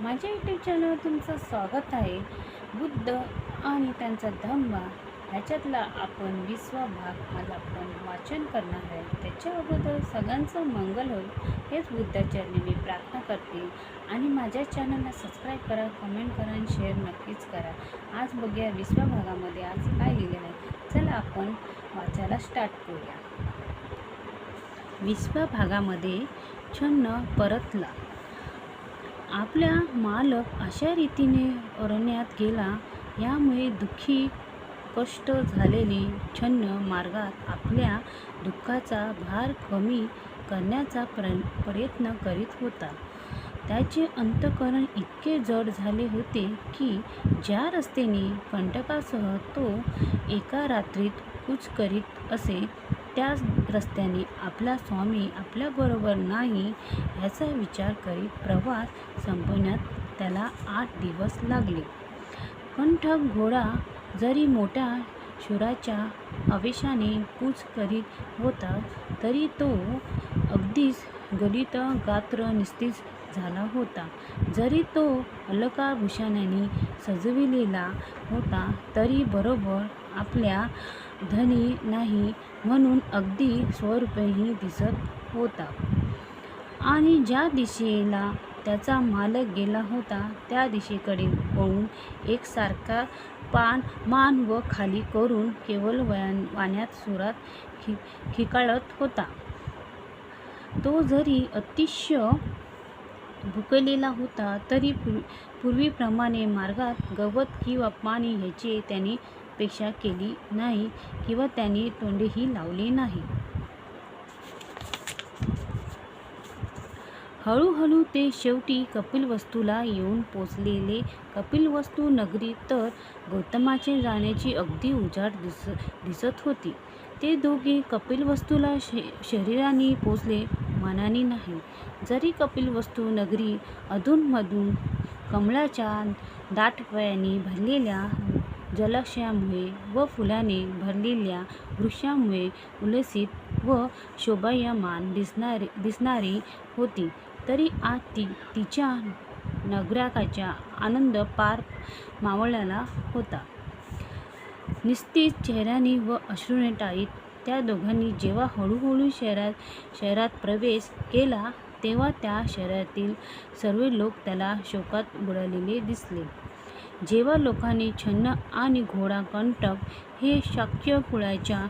माझ्या यूट्यूब चॅनलवर तुमचं स्वागत आहे. बुद्ध आणि त्यांचा धम्म ह्याच्यातला आपण विसवा भाग आज आपण वाचन करणार आहे. त्याच्या अगोदर सगळ्यांचं मंगल होईल हेच बुद्धाचरणी मी प्रार्थना करते. आणि माझ्या चॅनलला सबस्क्राईब करा कमेंट करा आणि शेअर नक्कीच करा. आज बघूया विसव्या भागामध्ये आज काय लिहिलेलं आहे. चला आपण वाचायला स्टार्ट करूया. विसव्या भागामध्ये छन्न परतला. आपल्या मालक अशा रीतीने अरण्यात गेला यामुळे दुःखी कष्ट झालेली छन्न मार्गात आपल्या दुःखाचा भार कमी करण्याचा प्र प्रयत्न करीत होता. त्याचे अंतकरण इतके जड झाले होते की ज्या रस्त्याने कंटकासह तो एका रात्रीत कूच करीत असे त्याच रस्त्याने आपला स्वामी आपल्याबरोबर नाही याचा विचार करीत प्रवास संपवण्यात त्याला आठ दिवस लागले. कंठक घोडा जरी मोठ्या शुराच्या आवेशाने कूच करीत होता तरी तो अगदीच गलित गात्र निस्तीज झाला होता. जरी तो अलकाभूषणाने सजविलेला होता तरी बरोबर आपल्या धनी नाही म्हणून अगदी स्वरूपही दिसत होता. आणि ज्या दिशेला त्याचा मालक गेला होता त्या दिशेकडे पळून एकसारखा पान मान व खाली करून केवळ वयान वाण्यात सुरात खि खिकाळत होता. तो जरी अतिशय भुकलेला होता तरी पूर् पूर्वीप्रमाणे मार्गात गवत किंवा पाणी ह्याचे त्याने अपेक्षा केली नाही किंवा त्याने तोंडेही लावले नाही. हळूहळू ते शेवटी कपिलवस्तूला येऊन पोचलेले. कपिलवस्तू नगरी तर गौतमाचे जाण्याची अगदी उजाड दिस दिसत होती. ते दोघे कपिलवस्तूला शे शरीराने पोचले मनाने नाही. जरी कपिलवस्तू नगरी अधूनमधून कमळाच्या दाटवयाने भरलेल्या जलाशयामुळे व फुलाने भरलेल्या वृक्षामुळे उल्हसित व शोभायमान दिसणारी दिसणारी होती. तरी आज ती तिच्या नगराकाचा आनंद पार मावळलेला होता. निस्तीच चेहऱ्याने व अश्रूने टाळीत त्या दोघांनी जेव्हा हळूहळू शहरात शहरात प्रवेश केला तेव्हा त्या शहरातील सर्व लोक त्याला शोकात बुडालेले दिसले. जेव्हा लोकांनी छन्न आणि घोडा कंटक हे शाक्य कुळाच्या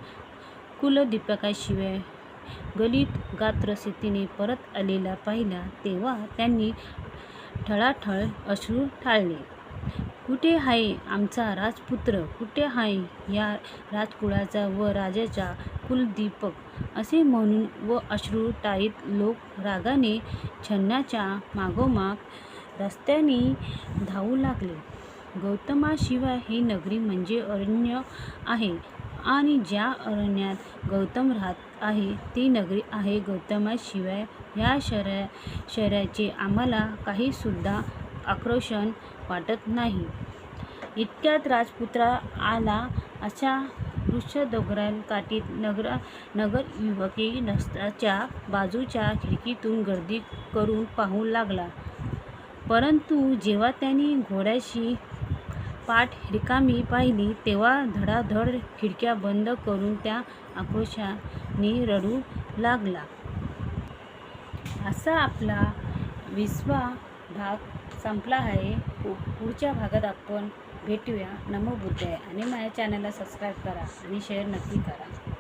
कुलदीपकाशिवाय गलित गात्र स्थितीने परत आलेला पाहिला तेव्हा त्यांनी ठळाठळ अश्रू ठाळले कुठे आहे आमचा राजपुत्र? कुठे आहे या राजकुळाचा व राजाचा कुलदीपक? असे म्हणून व अश्रू टाईत लोक रागाने छन्नाच्या मागोमाग रस्त्याने धावू लागले. गौतमाशिवाय ही नगरी म्हणजे अरण्य आहे. आणि ज्या अरण्यात गौतम राहत आहे ती नगरी आहे गौतमाशिवाय. या शहरा शहराचे आम्हाला काहीसुद्धा आक्रोशन वाटत नाही. इतक्यात राजपुत्रा आला अशा वृक्षदोगरांकाठीत नगर नगर युवकी रस्त्याच्या बाजूच्या खिडकीतून गर्दी करून पाहू लागला. परंतु जेव्हा त्यांनी घोड्याशी पाठ रिकामी पाहिली तेव्हा धडाधड खिडक्या बंद करून त्या आक्रोशाने रडू लागला. असा आपला विसवा भाग संपला आहे. पु पुढच्या भागात आपण भेटूया. नमो बुद्धाय आणि माझ्या चॅनलला सबस्क्राईब करा आणि शेअर नक्की करा.